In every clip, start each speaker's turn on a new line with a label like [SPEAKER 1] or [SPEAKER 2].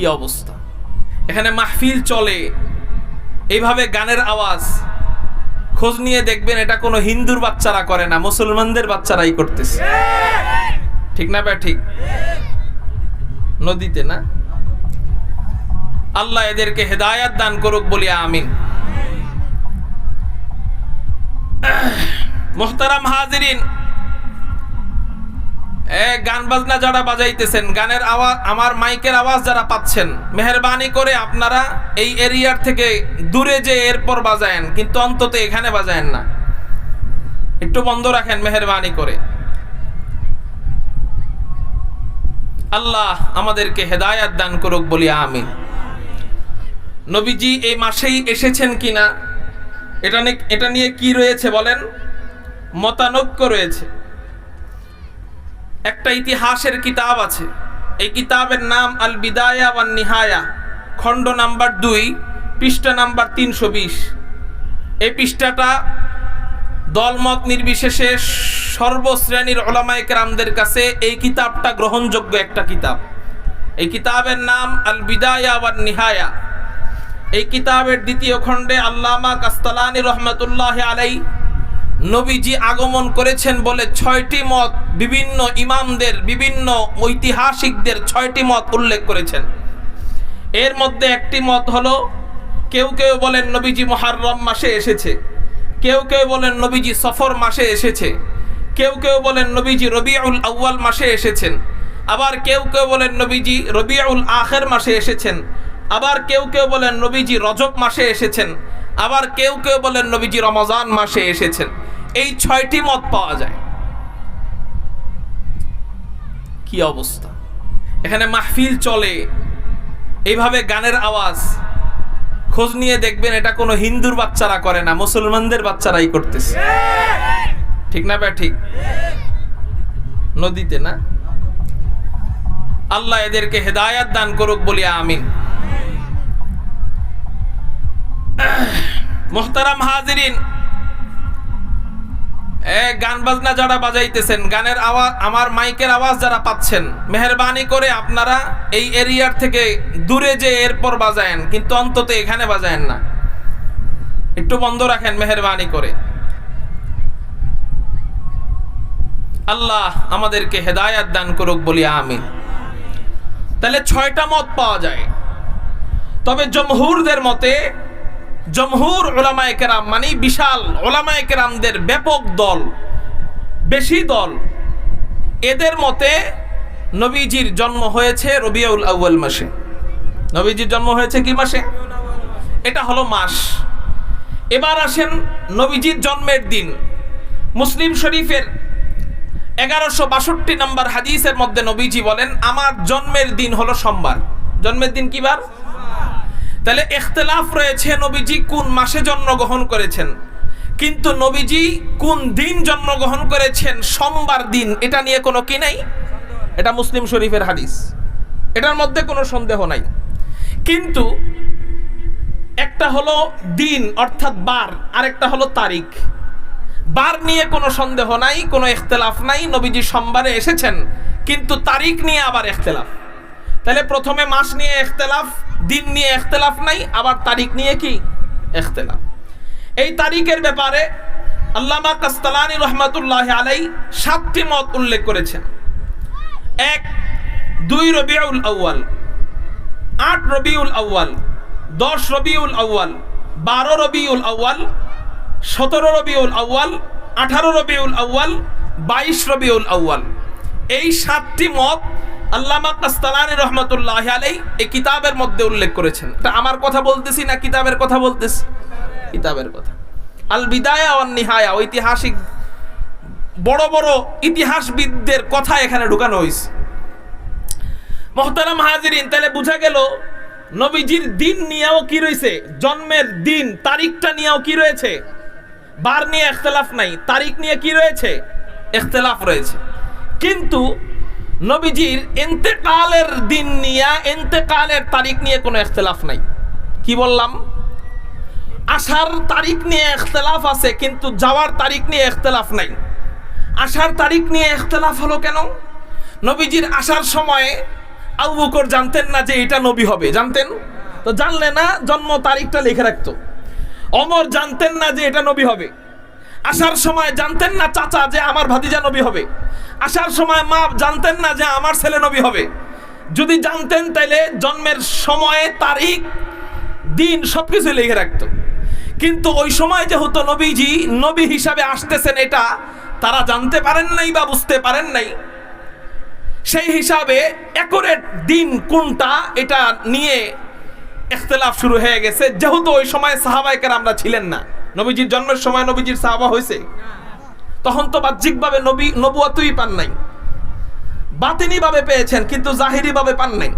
[SPEAKER 1] কি অবস্থা? এখানে মাহফিল চলে। এইভাবে গানের আওয়াজ। খোঁজ নিয়ে দেখবেন এটা কোনো হিন্দুর বাচ্চারা করে না, মুসলমানদের বাচ্চারাই করতেছে। ঠিক না ব্যা ঠিক? নদীতে না? আল্লাহ এদেরকে হেদায়াত দান করুক বলি আমিন। মোহতারাম হাজিরিন গান বাজনা যারা বাজাইতেছেন, গানের আওয়াজ আমার মাইকের আওয়াজ যারা পাচ্ছেন, মেহরবানি করে আপনারা এই এরিয়ার থেকে দূরে যে এরপর বাজায়েন, কিন্তু অন্তত এখানে বাজায়েন না। একটু বন্ধ রাখেন মেহরবানি করে। আল্লাহ আমাদেরকে হেদায়াত দান করুক বলি, আমিন। নবীজি এই মাসেই এসেছেন কিনা, এটা এটা নিয়ে কি রয়েছে বলেন? মতানৈক্য রয়েছে। একটা ইতিহাসের কিতাব আছে। এই কিতাবের নাম আল বিদায়া ওয়ান নিহায়া খণ্ড নাম্বার দুই, পৃষ্ঠা নাম্বার তিনশো বিশ। এই পৃষ্ঠাটা দলমত নির্বিশেষে সর্বশ্রেণীর ওলামায়ে কেরামদের কাছে এই কিতাবটা গ্রহণযোগ্য একটা কিতাব। এই কিতাবের নাম আল বিদায়া ওয়ান নিহায়া এই কিতাবের দ্বিতীয় খণ্ডে আল্লামা কাস্তালানি রহমতুল্লাহ আলাই নবীজি আগমন করেছেন বলে ছয়টি মত বিভিন্ন ইমামদের, বিভিন্ন ঐতিহাসিকদের ছয়টি মত উল্লেখ করেছেন। এর মধ্যে একটি মত হলো, কেউ কেউ বলেন নবীজি মহারম মাসে এসেছে, কেউ কেউ বলেন নবীজি সফর মাসে এসেছে, কেউ কেউ বলেন নবীজি রবিউল আউয়াল মাসে এসেছেন, আবার কেউ কেউ বলেন নবীজি রবিউল আখের মাসে এসেছেন, আবার কেউ কেউ বলেন নবীজি রজব মাসে এসেছেন, আবার কেউ কেউ বলেন নবীজি রমজান মাসে এসেছেন। এই ছয়টি মত পাওয়া যায়। কি অবস্থা? এখানে মাহফিল চলে। এইভাবে গানের আওয়াজ। খোঁজ নিয়ে দেখবেন এটা কোনো হিন্দুর বাচ্চারা করে না, মুসলমানদের বাচ্চারাই করতেছে। ঠিক না ব্যা ঠিক। নদীতে না? আল্লাহ এদেরকে হেদায়াত দান করুক বলি আমিন। মোহতারাম হাজিরিন গান বাজনা যারা বাজাইতেছেন, গানের আওয়াজ আমার মাইকের আওয়াজ যারা পাচ্ছেন, মেহরবানি করে আপনারা এই এরিয়ার থেকে দূরে যে এরপর বাজায়েন, কিন্তু অন্তত এখানে বাজায়েন না। একটু বন্ধ রাখেন মেহরবানি করে। আল্লাহ আমাদেরকে হেদায়াত দান করুক বলি আমিন। তাহলে ছয়টা মত পাওয়া যায়। তবে জমহুরদের মতে জমহুর ওলামায়ে কেরাম মানে বিশাল ওলামায়ে কেরামদের ব্যাপক দল, বেশি দল, এদের মতে নবীজির জন্ম হয়েছে রবিউল আউয়াল মাসে। নবীজির জন্ম হয়েছে কি মাসে? এটা হলো মাস। এবার আসেন নবীজির জন্মের দিন। মুসলিম শরীফের এগারোশো বাষট্টি নম্বর হাদিসের মধ্যে নবীজি বলেন, আমার জন্মের দিন হলো সোমবার। জন্মের দিন কি বার তাহলে ইখতলাফ রয়েছে নবীজি, কোন মাসে জন্মগ্রহণ করেছেন? কিন্তু নবীজি কোন দিন জন্মগ্রহণ করেছেন? সোমবার দিন, এটা নিয়ে কোনো কি নাই? এটা মুসলিম শরীফের হাদিস। এটার মধ্যে কোনো সন্দেহ নাই। কিন্তু একটা হলো দিন, অর্থাৎ বার, আরেকটা হলো তারিখ। বার নিয়ে কোনো সন্দেহ নাই, কোনো ইখতলাফ নাই, নবীজি সোমবারে এসেছেন, কিন্তু তারিখ নিয়ে আবার ইখতলাফ তাহলে প্রথমে মাস নিয়ে ইখতলাফ দিন নিয়ে ইখতলাফ নাই, আবার তারিখ নিয়ে কি? ইখতলাফ এই তারিখের ব্যাপারে আল্লামা কাস্তালানি রহমাতুল্লাহ আলাই সাতটি মত উল্লেখ করেছেন। এক, দুই রবিউল আউয়াল, আট রবিউল আউয়াল, দশ রবিউল আউয়াল, বারো রবিউল আউয়াল, সতেরো রবিউল আউয়াল, আঠারো রবিউল আউয়াল, বাইশ রবিউল আউয়াল। এই সাতটি মত আল্লামা কাস্তালানি রহমতুল্লাহ আলাই এই কিতাবের মধ্যে উল্লেখ করেছেন। এটা আমার কথা বলতেছি না কিতাবের কথা বলতেছি? কিতাবের কথা। আল বিদায়া অন নিহায়া, ঐতিহাসিক বড় বড় ইতিহাসবিদদের কথা এখানে ঢুকানো হয়েছে মহতারাম হাজিরিন তাহলে বোঝা গেল নবীজির দিন নিয়েও কি রয়েছে জন্মের দিন, তারিখটা নিয়েও কি রয়েছে? বার নিয়ে এখতলাফ নাই, তারিখ নিয়ে কি রয়েছে? এখতলাফ রয়েছে। কিন্তু নবীজির এন্তেকালের দিন নিয়ে এন্তেকালের তারিখ নিয়ে কোনো এখতলাফ নাই। কি বললাম? আসার তারিখ নিয়ে এখতলাফ আছে, কিন্তু যাওয়ার তারিখ নিয়ে এখতলাফ নাই। আসার তারিখ নিয়ে এখতলাফ হলো কেন? নবীজির আসার সময়ে আবু বকর জানতেন না যে এটা নবী হবে। জানতেন? তো জানলে না, জন্ম তারিখটা লিখে রাখতো। অমর জানতেন না যে এটা নবী হবে। আসার সময় জানতেন না চাচা যে আমার ভাতিজা নবী হবে। আসার সময় মা জানতেন না যে আমার ছেলে নবী হবে। যদি জানতেন তাইলে জন্মের সময়ে, তারিখ, দিন সবকিছু লিখে রাখতো। কিন্তু ওই সময় যেহেতু নবীজি নবী হিসাবে আসতেছেন এটা, তারা জানতে পারেন নাই বা বুঝতে পারেন নাই। সেই হিসাবে একরেট দিন কোনটা এটা নিয়ে ইখতলাফ শুরু হয়ে গেছে। যেহেতু ওই সময় সাহাবাইকার আমরা ছিলেন না। নবীজির জন্মের সময় নবীজির সাহাবা হয়েছে। তখন তো বাহ্যিকভাবে নবী নবুয়াতুই পান নাই। বাতিনি ভাবে পেয়েছেন, কিন্তু জাহিরি ভাবে পান নাই।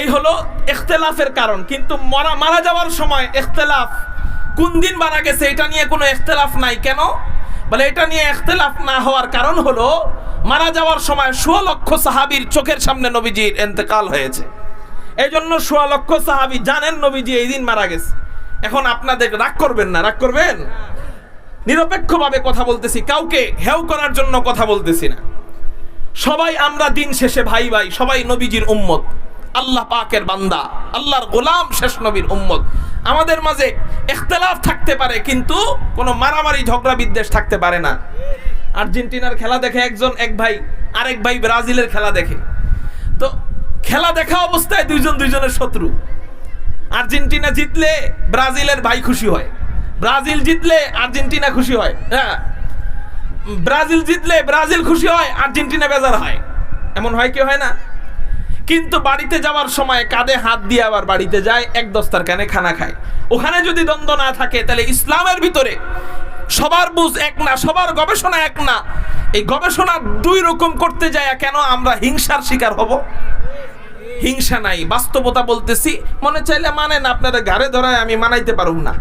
[SPEAKER 1] এই হলো ইখতলাফের কারণ। কিন্তু মারা মারা যাওয়ার সময় ইখতলাফ কোন দিন মারা গেছে, এটা নিয়ে কোনো ইখতলাফ নাই। কেন? বলে এটা নিয়ে ইখতলাফ না হওয়ার কারণ হলো, মারা যাওয়ার সময় ষোলো লক্ষ সাহাবীর চোখের সামনে নবীজির এন্তেকাল হয়েছে। এই জন্য সোয়া লক্ষ সাহাবি জানেন নবীজি এই দিন মারা গেছে। এখন আপনাদের রাগ করবেন না, রাগ করবেন? নিরপেক্ষভাবে কথা বলতেছি, কাউকে হেউ করার জন্য কথা বলতেছি না। সবাই আমরা দিন শেষে ভাই ভাই, সবাই নবীজির উম্মত। আল্লাহ পাকের বান্দা, আল্লাহর গোলাম শেষ নবীর উম্মত। আমাদের মাঝে ইখতলাফ থাকতে পারে, কিন্তু কোনো মারামারি, ঝগড়া, বিদ্বেষ থাকতে পারে না। আর্জেন্টিনার খেলা দেখে একজন, এক ভাই, আরেক ভাই ব্রাজিলের খেলা দেখে। তো খেলা দেখা অবস্থায় দুইজন দুইজনের শত্রু। আর্জেন্টিনা জিতলে ব্রাজিলের ভাই খুশি হয়। ব্রাজিল জিতলে আর্জেন্টিনা খুশি হয়। হ্যাঁ। ব্রাজিল জিতলে ব্রাজিল খুশি হয়, আর্জেন্টিনা বেজার হয়। এমন হয় কি হয় না? কিন্তু বাড়িতে যাওয়ার সময় কাঁধে হাত দিয়ে আবার বাড়িতে যায়, এক দস্তার কানে খানা খায়। ওখানে যদি দ্বন্দ্ব না থাকে, তাহলে ইসলামের ভিতরে সবার বুঝ এক না, সবার গবেষণা এক না। এই গবেষণা দুই রকম করতে যায়, কেন আমরা হিংসার শিকার হব? হিংসা নাই, বাস্তবতা বলতেছি, মনে চাইলে মানেন আপনারা ঘাড়ে ধরায় আমি মানাইতে পারুম না।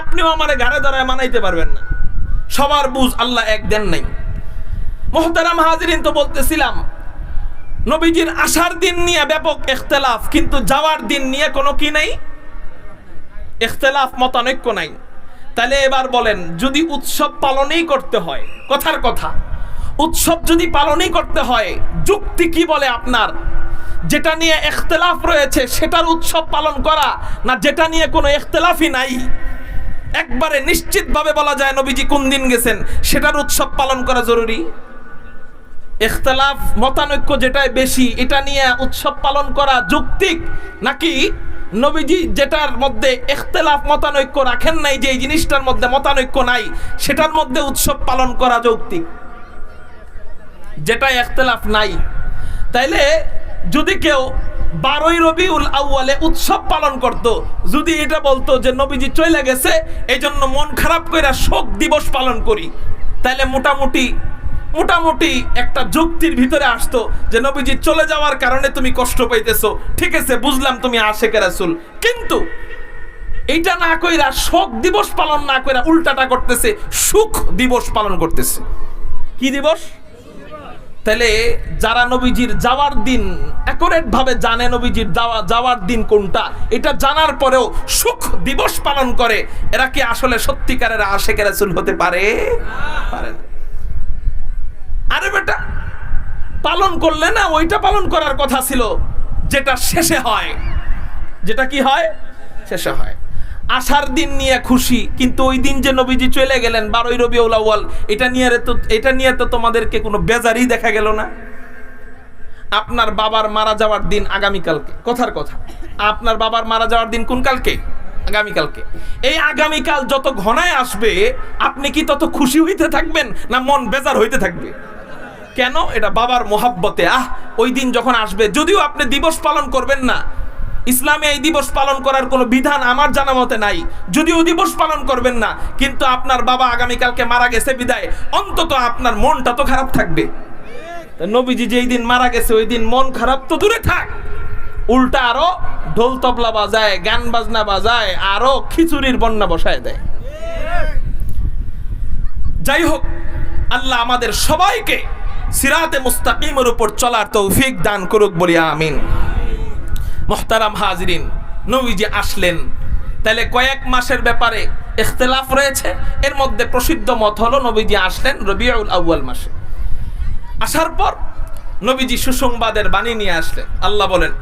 [SPEAKER 1] আপনিও আমার ঘাড়ে ধরায় মানাইতে পারবেন না। সবার বুঝ আল্লাহ এক দেন নাই। মোহতারাম হাজিরিন তো বলতেছিলাম, নবীজির আসার দিন নিয়ে ব্যাপক ইখতলাফ কিন্তু যাওয়ার দিন নিয়ে কোনো কি নাই? ইখতলাফ মতানৈক্য নাই। তাহলে এবার বলেন, যদি উৎসব পালনই করতে হয়, কথার কথা, উৎসব যদি পালনই করতে হয়, যুক্তি কি বলে আপনার? যেটা নিয়ে ইখতলাফ রয়েছে, সেটার উৎসব পালন করা, না যেটা নিয়ে কোনো ইখতলাফই নাই? একবারে নিশ্চিতভাবে বলা যায় নবীজি কোন দিন গেছেন, সেটার উৎসব পালন করা জরুরি? ইখতলাফ মতানৈক্য যেটাই বেশি, এটা নিয়ে উৎসব পালন করা যৌক্তিক? নাকি নবীজি যেটার মধ্যে ইখতলাফ মতানৈক্য রাখেন নাই, যে এই জিনিসটার মধ্যে মতানৈক্য নাই, সেটার মধ্যে উৎসব পালন করা যৌক্তিক? যেটা ইখতলাফ নাই। তাইলে যদি কেউ বারোই রবিউল আউয়ালে উৎসব পালন করত, যদি এটা বলতো যে নবীজি চলে গেছে এই জন্য মন খারাপ করে শোক দিবস পালন করি, তাইলে মোটামুটি মোটামুটি একটা যুক্তির ভিতরে আসতো যে নবীজি চলে যাওয়ার কারণে তুমি কষ্ট পাইতেছো। ঠিক আছে, বুঝলাম তুমি আশেকে রাসুল। কিন্তু এইটা না কইরা শোক দিবস পালন না কইরা উল্টাটা করতেছে, সুখ দিবস পালন করতেছে। কি দিবস? তাহলে যারা নবীজির যাওয়ার দিন অ্যাকোরেট ভাবে জানে নবীজির যাওয়া, যাওয়ার দিন কোনটা, এটা জানার পরেও সুখ দিবস পালন করে, এরা কি আসলে সত্যিকারের আশেকের রাসূল হতে পারে? আরে বেটা, পালন করলে না ওইটা পালন করার কথা ছিল, যেটা শেষে হয়। যেটা কি হয়? শেষে হয়। আসার দিন নিয়ে খুশি, কিন্তু ওই দিন যে নবীজি চলে গেলেন, বারোই রবিউল আউয়াল, এটা নিয়ে তো এটা নিয়ে তো তোমাদেরকে কোনো বেজারই দেখা গেল না। আপনার বাবার মারা যাওয়ার দিন আগামীকালকে। কথার কথা। আপনার বাবার মারা যাওয়ার দিন কোন কালকে? আগামীকালকে। এই আগামীকাল যত ঘনায় আসবে, আপনি কি তত খুশি হইতে থাকবেন, না মন বেজার হইতে থাকবে? কেন? এটা বাবার মোহাব্বতে। আহ, ওই দিন যখন আসবে, যদিও আপনি দিবস পালন করবেন না ইসলামে এই দিবস পালন করার কোনো বিধান আমার জানা মতে নাই। যদি যদিও দিবস পালন করবেন না, কিন্তু আপনার বাবা আগামীকালকে মারা গেছে বিদায়, অন্তত আপনার মনটা তো খারাপ থাকবে। নবীজি যেই দিন মারা গেছে, ওই দিন মন খারাপ তো দূরে থাক। উল্টা আরও ঢোল তবলা বাজায়, গান বাজনা বাজায়, আরও খিচুড়ির বন্যা বসায় দেয়। যাই হোক, আল্লাহ আমাদের সবাইকে সিরাতে মুস্তাকিমের উপর চলার তৌফিক দান করুক বলি আমিন। মোহতারাম হাজরিন, নবীজি আসলেন। তাহলে কয়েক মাসের ব্যাপারে ইখতলাফ রয়েছে, এর মধ্যে প্রসিদ্ধ মত হলো নবীজি আসলেন রবিউল আউয়াল মাসে। আসার পর নবীজি সুসংবাদের বাণী নিয়ে আসলেন। আল্লাহ বলেন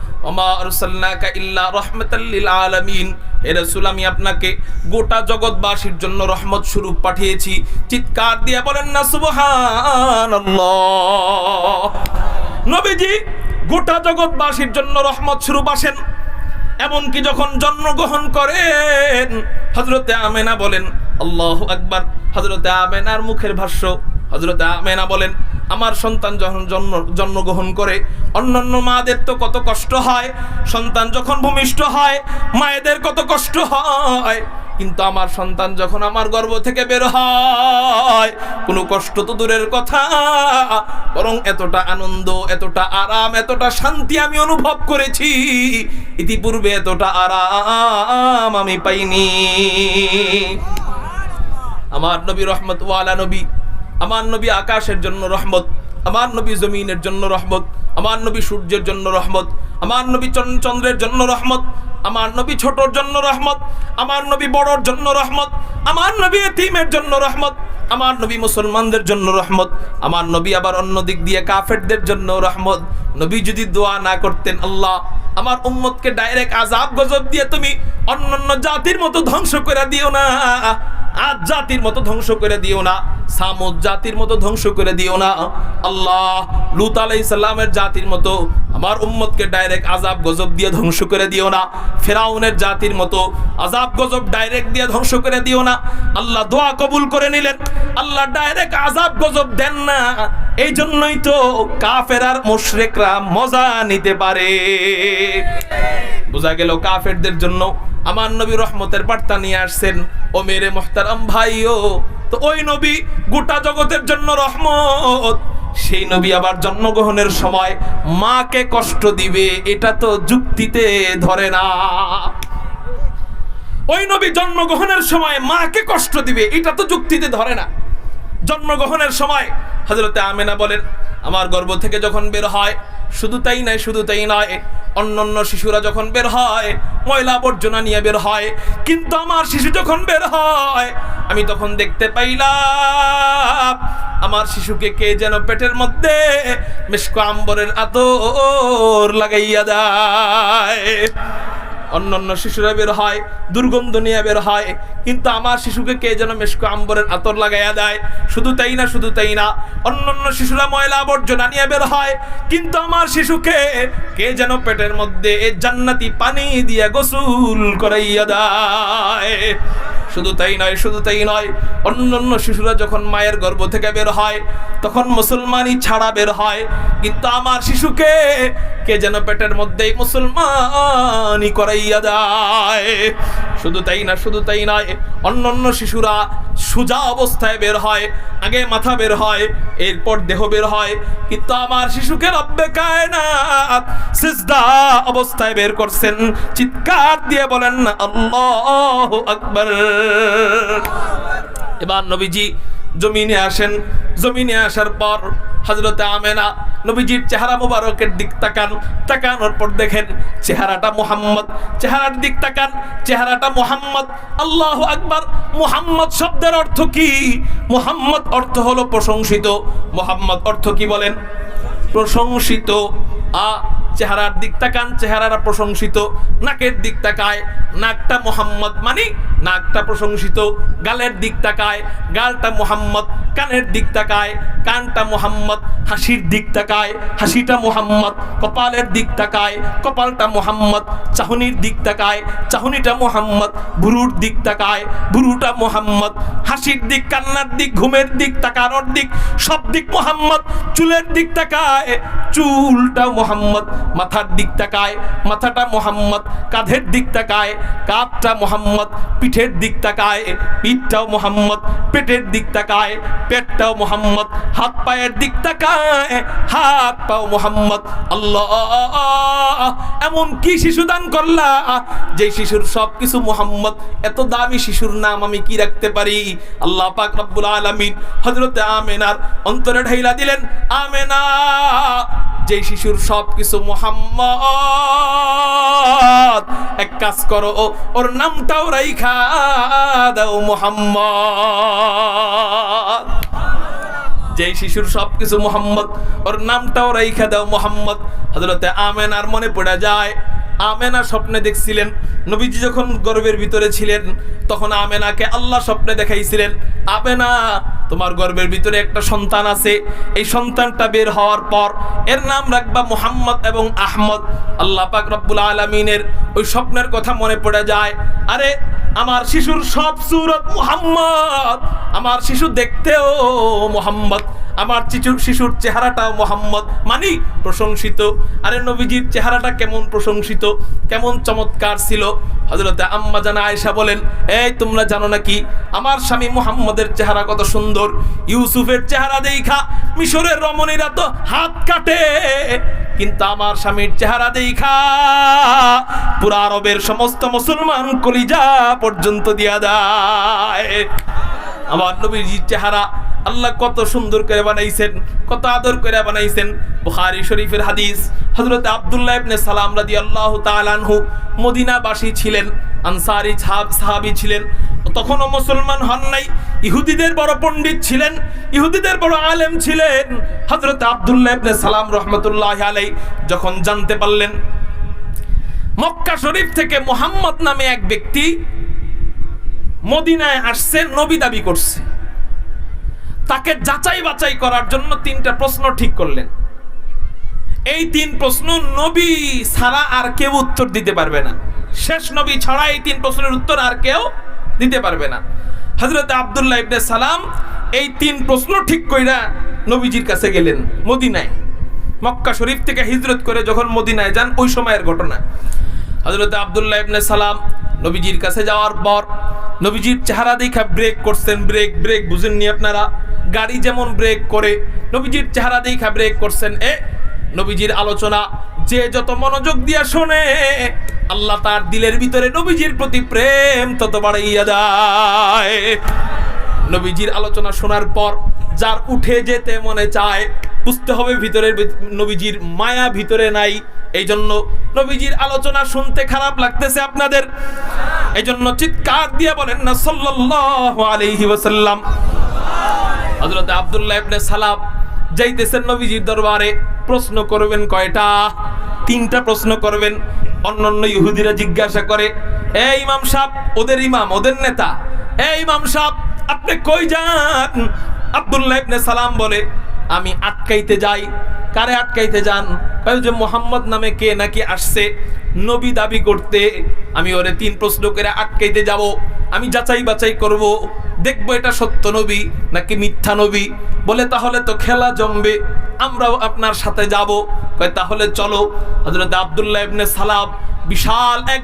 [SPEAKER 1] আমি আপনাকে গোটা জগৎবাসীর জন্য রহমত স্বরূপ পাঠিয়েছি। চিৎকার দিয়ে বলেন না, সুবহানাল্লাহ। নবীজি গোটা জগৎবাসীর জন্য রহমত স্বরূপ আসেন। এমনকি যখন জন্মগ্রহণ করেন হজরতে আমেনা বলেন, আল্লাহ আকবার। হজরতে আমেনার মুখের ভাষ্য হজরতে আমেনা বলেন, আমার সন্তান যখন জন্ম, জন্মগ্রহণ করে, অন্যান্য মাদের তো কত কষ্ট হয়, সন্তান যখন ভূমিষ্ঠ হয়, মায়েদের কত কষ্ট হয়। কিন্তু আমার সন্তান যখন আমার গর্ব থেকে বের হয়, কোনো কষ্ট তো দূরের কথা, বরং এতটা আনন্দ, এতটা আরাম, এতটা শান্তি আমি অনুভব করেছি। ইতিপূর্বে এতটা আরাম আমি পাইনি। আমার নবী রহমত, ওয়ালা নবী, আমার নবী আকাশের জন্য রহমত, আমার নবী জমিনের জন্য রহমত, আমার নবী সূর্যের জন্য রহমত, আমার নবী চন- চন্দ্রের জন্য রহমত আমার নবী ছোটর জন্য রহমত, আমার নবী বড়র জন্য রহমত, আমার নবী এতিমের জন্য রহমত, আমার নবী মুসলমানদের জন্য রহমত, আমার নবী আবার অন্য দিক দিয়ে কাফেরদের জন্য রহমত। নবী যদি দোয়া না করতেন আল্লাহ, আমার উম্মতকে ডাইরেক্ট আজাব গজব দিয়ে তুমি অন্যান্য জাতির মতো ধ্বংস করে দিও না। আজ জাতির মতো ধ্বংস করে দিও না। সামুদ জাতির মতো ধ্বংস করে দিও না। আল্লাহ লুত আলাই ইসলামের জাতির মতো আমার উম্মতকে ডাইরেক্ট আজাব গজব দিয়ে ধ্বংস করে দিও না। ফেরাউনের জাতির মতো আজাব গজব ডাইরেক্ট দিয়ে ধ্বংস করে দিও না। আল্লাহ দোয়া কবুল করে নিলেন। আল্লাহ ডাইরেক্ট আজাব গজব দেন না। এই জন্যই তো কাফের আর মুশরিকরা মজা নিতে পারে। বোঝা গেল কাফেরদের জন্য আমার নবী রহমতের বার্তা নিয়ে আসছেন, ও মেরে মোহতারাম ভাইও, তো ওই নবী গোটা জগতের জন্য রহমত। সেই নবী আবার জন্মগ্রহণের সময় মাকে কষ্ট দিবে, এটা তো যুক্তিতে ধরে না। ওই নবী জন্মগ্রহণের সময় মাকে কষ্ট দিবে, এটা তো যুক্তিতে ধরে না। জন্মগ্রহণের সময় হজরতে আমেনা বলেন, আমার গর্ভ থেকে যখন বের হয়, শুধু তাই নয়, শুধু তাই নয়, অন্যান্য শিশুরা যখন বের হয়, ময়লা আবর্জনা নিয়ে বের হয়, কিন্তু আমার শিশু যখন বের হয়, আমি তখন দেখতে পাইলাম, আমার শিশুকে কে যেন পেটের মধ্যে মেশকো আম্বরের আতর লাগাইয়া দেয়। অন্যান্য শিশুরা বের হয়, দুর্গন্ধ নিয়ে বের হয়, কিন্তু আমার শিশুকে কে যেন মেশকো আম্বরের আতর লাগাইয়া দেয়? শুধু তাই না, শুধু তাই না, অন্যান্য শিশুরা ময়লা আবর্জনা নিয়ে বের হয়, কিন্তু আমার শিশুকে কে যেন পেটের মধ্যে জান্নাতি পানি দিয়ে গোসুল করাইয়া দেয়? শুধু তাই নয়, শুধু তাই নয়, অন্যান্য শিশুরা যখন মায়ের গর্ভ থেকে বের হয়, তখন মুসলমানই ছাড়া বের হয়। কিন্তু আমার শিশুকে কে যেন পেটের মধ্যেই মুসলমানই করাইয়া যায় শুধু তাই না, শুধু তাই নয়, অন্যান্য শিশুরা সোজা অবস্থায় বের হয়, আগে মাথা বের হয়, এরপর দেহ বের হয়। কিন্তু আমার শিশুকে রব্বে কায়নাত সিজদা অবস্থায় বের করছেন। চিৎকার দিয়ে বলেন, আল্লাহু আকবার। এবার নবীজি জমিনে আসেন। জমিনে আসার পর হজরতে আমেনা নবীজির চেহারা মুবারকের দিক তাকান। তাকানোর পর দেখেন চেহারাটা মোহাম্মদ। চেহারার দিক তাকান, চেহারাটা মোহাম্মদ। আল্লাহ আকবার। মোহাম্মদ শব্দের অর্থ কি? মোহাম্মদ অর্থ হলো প্রশংসিত। মোহাম্মদ অর্থ কি বলেন? প্রশংসিত। আ চেহারার দিক তাকান চেহারাটা প্রশংসিত। নাকের দিক তাকায়, নাকটা মোহাম্মদ মানে নাকটা প্রশংসিত। গালের দিক তাকায়, গালটা মোহাম্মদ, কানের দিক তাকায়, কানটা মোহাম্মদ, হাসির দিক তাকায়, হাসিটা মোহাম্মদ, কপালের দিক তাকায়, কপালটা মোহাম্মদ, চাহনির দিক তাকায়, চাহনিটা মোহাম্মদ ভুরুর দিক তাকায় ভুরুটা মোহাম্মদ, হাসির দিক, কান্নার দিক, ঘুমের দিক, তাকানোর দিক, সব দিক মোহাম্মদ, চুলের দিক তাকায়, চুলটা মোহাম্মদ মাথার দিক তাকায়, মাথাটা মোহাম্মদ, কাঁধের দিক তাকায়, কাঁধটা মোহাম্মদ, পিঠের দিক তাকায়, পিঠটাও মোহাম্মদ, পেটের দিক তাকায়, পেটটাও মোহাম্মদ, হাত পায়ের দিক তাকায়, হাত পাও মোহাম্মদ, আল্লাহ, এমন কি শিশু দান করলা? যে শিশুর সব কিছু মোহাম্মদ, এত দামি শিশুর নাম আমি কি রাখতে পারি? আল্লাহ পাক রব্বুল আলামিন হযরতে আমেনার অন্তরে ঢাইলা দিলেন, আমেনা যে শিশুর সব কিছু মোহাম্মদ। এক কাজ করো ওর নামটাও রাইখা দাও মোহাম্মদ। যে শিশুর সবকিছু মোহাম্মদ, ওর নামটাও রাইখা দাও মোহাম্মদ। হজরতে আমেনার মনে পড়ে যায় আমেনা স্বপ্নে দেখছিলেন। নবীজি যখন গর্বের ভিতরে ছিলেন, তখন আমেনাকে আল্লাহ স্বপ্নে দেখাইছিলেন, আমেনা, তোমার গর্বের ভিতরে একটা সন্তান আছে। এই সন্তানটা বের হওয়ার পর এর নাম রাখবা মোহাম্মদ এবং আহমদ। আল্লাহ পাক রব্বুল আলমিনের ওই স্বপ্নের কথা মনে পড়ে যায়, আরে, আমার শিশুর সব সুরত মোহাম্মদ, আমার শিশু দেখতেও মোহাম্মদ। আমার চিচুর শিশুর চেহারাটাও মোহাম্মদ মানি প্রশংসিত। আরে নবীজির চেহারাটা কেমন প্রশংসিত, কেমন চমৎকার ছিল। হজরতে আম্মা জানা আয়েশা বলেন, এই তোমরা জানো নাকি, আমার স্বামী মোহাম্মদের চেহারা কত সুন্দর। ইউসুফের চেহারা দেখা, মিশরের রমণীরা তো হাত কাটে। কিন্তু আমার স্বামীর চেহারা দেখা, পুরা আরবের সমস্ত মুসলমান কলিজা পর্যন্ত দিয়া দেয়। আমার নবীজির চেহারা আল্লাহ কত সুন্দর করে বানাইছেন, কত আদর করে বানাইছেন। বুখারী শরীফের হাদিস, হযরত আব্দুল্লাহ ইবনে সালাম রাদিয়াল্লাহু তাআলা আনহু মদিনাবাসী ছিলেন, আনসারী সাহাবী ছিলেন। তখনও মুসলমান হন নাই, ইহুদিদের বড় পণ্ডিত ছিলেন, ইহুদিদের বড় আলেম ছিলেন। হযরত আব্দুল্লাহ ইবনে সালাম রাহমাতুল্লাহি আলাইহি যখন জানতে পারলেন, মক্কা শরীফ থেকে মোহাম্মদ নামে এক ব্যক্তি মদিনায় আসছে, নবী দাবি করছে। তাকে যাচাই বাছাই করার জন্য তিনটা প্রশ্ন ঠিক করলেন। এই তিন প্রশ্ন নবী ছাড়া আর কেউ উত্তর দিতে পারবে না। শেষ নবী ছাড়া এই তিন প্রশ্নের উত্তর আর কেউ দিতে পারবে না। হজরত আবদুল্লাহ ইবনে সালাম এই তিন প্রশ্ন ঠিক কইরা নবীজির কাছে গেলেন মদিনায়। মক্কা শরীফ থেকে হিজরত করে যখন মদিনায় যান, ওই সময়ের ঘটনা। হজরত আবদুল্লাহ ইবনে সালাম নবীজির কাছে যাওয়ার পর নবীজির চেহারা দেখা ব্রেক করছেন ব্রেক ব্রেক বুঝেননি আপনারা? গাড়ি যেমন ব্রেক করে, নবীজির চেহারা দেখা ব্রেক করছেন, এ নবীজির আলোচনা, যে যত মনোযোগ দিয়া শোনে, আল্লাহ তার দিলের ভিতরে নবীজির প্রতি প্রেম তত বাড়াইয়া যায়। নবীজির আলোচনা শোনার পর যার উঠে যেতে মনে চায়, বুঝতে হবে ভিতরের নবীজির মায়া ভিতরে নাই। এই জন্য নবীজির আলোচনা শুনতে খারাপ লাগতেছে আপনাদের। এই জন্য চিৎকার দিয়ে বলেন না, সাল্লাল্লাহু আলাইহি ওয়াসাল্লাম। হযরত আব্দুল্লাহ ইবনে সালাম যাইতেছেন নবীজির দরবারে, প্রশ্ন করবেন কয়টা? তিনটা প্রশ্ন করবেন। অন্যান্য ইহুদিরা জিজ্ঞাসা করে, এ ইমাম সাহেব, ওদের ইমাম, ওদের নেতা? এ ইমাম সাহেব, আপনি কই যান? আব্দুল্লাহ ইবনে সালাম বলে, আমি আটকাইতে যাই। কারে আটকাইতে যান? যে মোহাম্মদ নামে কে নাকি আসছে? নবী দাবি করতে। আমি ওরে তিন প্রশ্ন করে আটকাইতে যাব। আমি যাচাই বাছাই করব, দেখব এটা সত্য নবী নাকি মিথ্যা নবী। বলে, তাহলে তো খেলা জমবে, আমরাও আপনার সাথে যাব। কয়, তাহলে চলো। হজরত আব্দুল্লাহ ইবনে সালাম বিশাল এক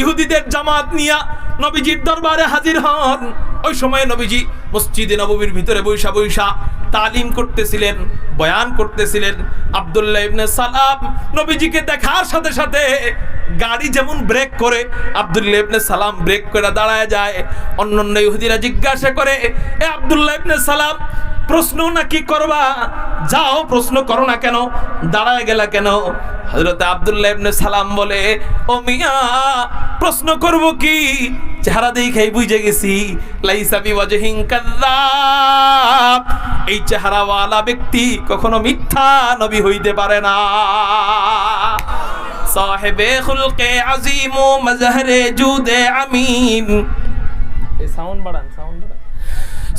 [SPEAKER 1] ইহুদিদের জামাত নিয়া নবীজির দরবারে হাজির হন। ওই সময় নবীজি মসজিদে নববীর ভিতরে বৈশা বৈশা তালিম করতেছিলেন, বয়ান করতেছিলেন। আবদুল্লাহ ইবনে সালাম নবীজিকে দেখার সাথে সাথে গাড়ি যেমন ব্রেক করে, আবদুল্লাহ ইবনে সালাম ব্রেক করে দাঁড়ায় যায়। অন্যান্য ইহুদিরা জিজ্ঞাসা করে, এ আবদুল্লাহ ইবনে সালাম প্রশ্ন নাকি করবা? যাও, প্রশ্ন করো না কেন? দাঁড়ায় গেলা কেন? হযরত আব্দুল্লাহ ইবনে সালাম বলে, ও মিয়া, প্রশ্ন করব কি? চেহারা দেখেই বুঝে গেছি। লাইসা বিওয়াজহিন কাযাব এই চেহারাওয়ালা ব্যক্তি কখনো মিথ্যা নবী হইতে পারে না। সাহেবে খুলকে আজিম ও মজহরে জুদে আমিন। এই সাউন্ড বাড়ান সাউন্ড বাড়ান।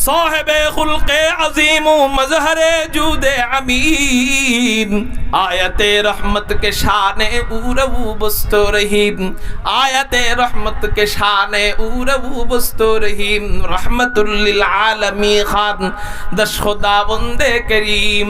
[SPEAKER 1] সাহেবে খুলকে আজিম মজহরে জুদে আমিন আয়াতে রহমত কে শানে উরবু বস্ত রহিম আয়াতে রহমত কে শানে উরবু বস্ত রহিম রহমতুল্লিল আলমী খান দশ খোদাবন্দে করিম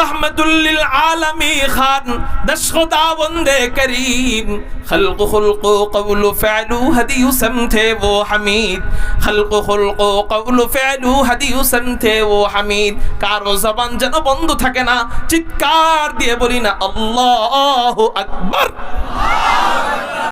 [SPEAKER 1] রহমতুল্লিল আলমী খান দশ খোদাবন্দে করিম خلق خلق قول فعل هدي سمته وہ حمید. خلق خلق قول فعل হাদিউ থে ও হামিদ। কারও জবান যেন বন্ধ থাকে না, চিৎকার দিয়ে বলি না, আল্লাহু আকবার।